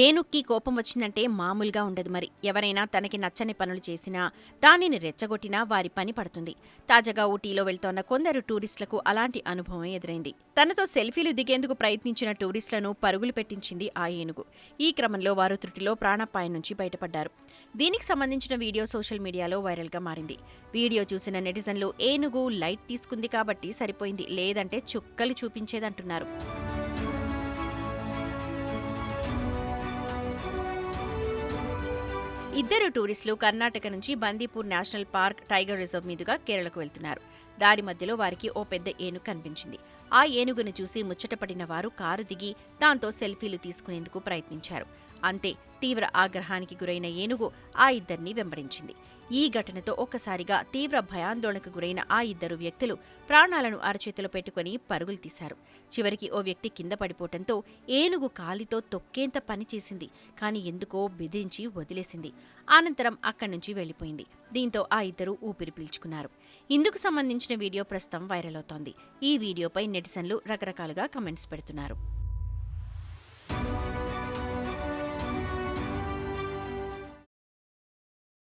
ఏనుక్కి కోపం వచ్చిందంటే మామూలుగా ఉండదు మరి. ఎవరైనా తనకి నచ్చని పనులు చేసినా దానిని రెచ్చగొట్టినా వారి పని పడుతుంది. తాజాగా ఊటీలో వెళ్తోన్న కొందరు టూరిస్టులకు అలాంటి అనుభవం ఎదురైంది. తనతో సెల్ఫీలు దిగేందుకు ప్రయత్నించిన టూరిస్టులను పరుగులు పెట్టించింది ఆ ఏనుగు. ఈ క్రమంలో వారు త్రుటిలో ప్రాణాపాయం నుంచి బయటపడ్డారు. దీనికి సంబంధించిన వీడియో సోషల్ మీడియాలో వైరల్గా మారింది. వీడియో చూసిన నెటిజన్లు ఏనుగు లైట్ తీసుకుంది కాబట్టి సరిపోయింది లేదంటే చుక్కలు చూపించేదంటున్నారు. ఇద్దరు టూరిస్టులు కర్ణాటక నుంచి Bandipur national park tiger reserve మీదుగా కేరళకు వెళ్తున్నారు. దారి మధ్యలో వారికి ఓ పెద్ద ఏనుగు కనిపించింది. ఆ ఏనుగును చూసి ముచ్చటపడిన వారు కారు దిగి దాంతో సెల్ఫీలు తీసుకునేందుకు ప్రయత్నించారు. అంతే తీవ్ర ఆగ్రహానికి గురైన ఏనుగు ఆ ఇద్దరిని వెంబడించింది. ఈ ఘటనతో ఒక్కసారిగా తీవ్ర భయాందోళనకు గురైన ఆ ఇద్దరు వ్యక్తులు ప్రాణాలను అరచేతిలో పెట్టుకుని పరుగులు తీశారు. చివరికి ఓ వ్యక్తి కింద పడిపోవటంతో ఏనుగు కాలితో తొక్కేంత పని చేసింది. కానీ ఎందుకో బెదిరించి వదిలేసింది. అనంతరం అక్కడి నుంచి వెళ్ళిపోయింది దీంతో ఆ ఇద్దరు ఊపిరి పీల్చుకున్నారు. ఇందుకు సంబంధించిన వీడియో ప్రస్తుతం వైరల్ అవుతోంది. ఈ వీడియోపై నెటిజన్లు రకరకాలుగా కమెంట్స్ పెడుతున్నారు.